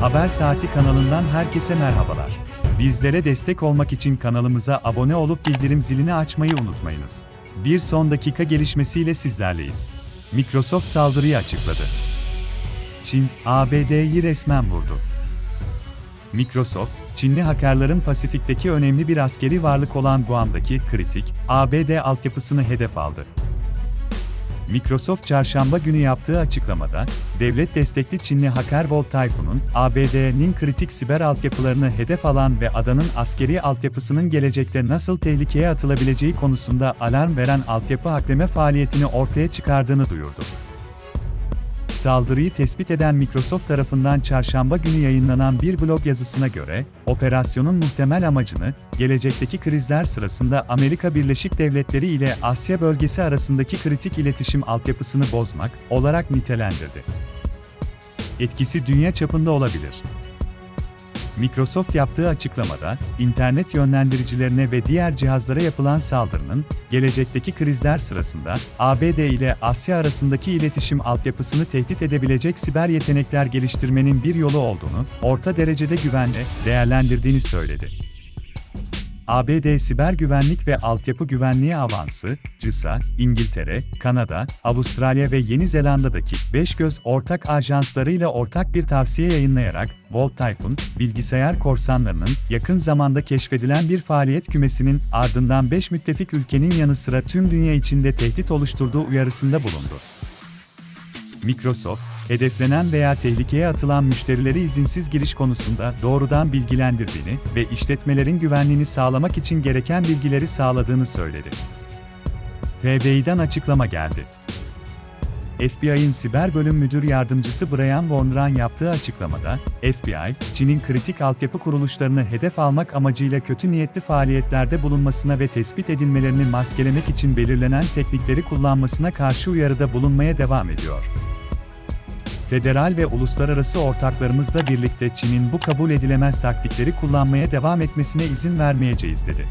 Haber Saati kanalından herkese merhabalar. Bizlere destek olmak için kanalımıza abone olup bildirim zilini açmayı unutmayınız. Bir son dakika gelişmesiyle sizlerleyiz. Microsoft saldırıyı açıkladı. Çin, ABD'yi resmen vurdu. Microsoft, Çinli hakerların Pasifik'teki önemli bir askeri varlık olan Guam'daki kritik ABD altyapısını hedef aldı. Microsoft çarşamba günü yaptığı açıklamada, devlet destekli Çinli hacker Volt Typhoon'un ABD'nin kritik siber altyapılarını hedef alan ve adanın askeri altyapısının gelecekte nasıl tehlikeye atılabileceği konusunda alarm veren altyapı hakleme faaliyetini ortaya çıkardığını duyurdu. Saldırıyı tespit eden Microsoft tarafından çarşamba günü yayınlanan bir blog yazısına göre, operasyonun muhtemel amacını, gelecekteki krizler sırasında Amerika Birleşik Devletleri ile Asya bölgesi arasındaki kritik iletişim altyapısını bozmak olarak nitelendirdi. Etkisi dünya çapında olabilir. Microsoft yaptığı açıklamada, internet yönlendiricilerine ve diğer cihazlara yapılan saldırının, gelecekteki krizler sırasında ABD ile Asya arasındaki iletişim altyapısını tehdit edebilecek siber yetenekler geliştirmenin bir yolu olduğunu, orta derecede güvenle değerlendirdiğini söyledi. ABD Siber Güvenlik ve Altyapı Güvenliği Avansı, CISA, İngiltere, Kanada, Avustralya ve Yeni Zelanda'daki 5 göz ortak ajanslarıyla ortak bir tavsiye yayınlayarak, Volt Typhoon, bilgisayar korsanlarının yakın zamanda keşfedilen bir faaliyet kümesinin ardından 5 müttefik ülkenin yanı sıra tüm dünya içinde tehdit oluşturduğu uyarısında bulundu. Microsoft, hedeflenen veya tehlikeye atılan müşterileri izinsiz giriş konusunda doğrudan bilgilendirdiğini ve işletmelerin güvenliğini sağlamak için gereken bilgileri sağladığını söyledi. FBI'den açıklama geldi. FBI'ın siber bölüm müdür yardımcısı Brian Warneran yaptığı açıklamada, FBI, Çin'in kritik altyapı kuruluşlarını hedef almak amacıyla kötü niyetli faaliyetlerde bulunmasına ve tespit edilmelerini maskelemek için belirlenen teknikleri kullanmasına karşı uyarıda bulunmaya devam ediyor. Federal ve uluslararası ortaklarımızla birlikte Çin'in bu kabul edilemez taktikleri kullanmaya devam etmesine izin vermeyeceğiz dedi.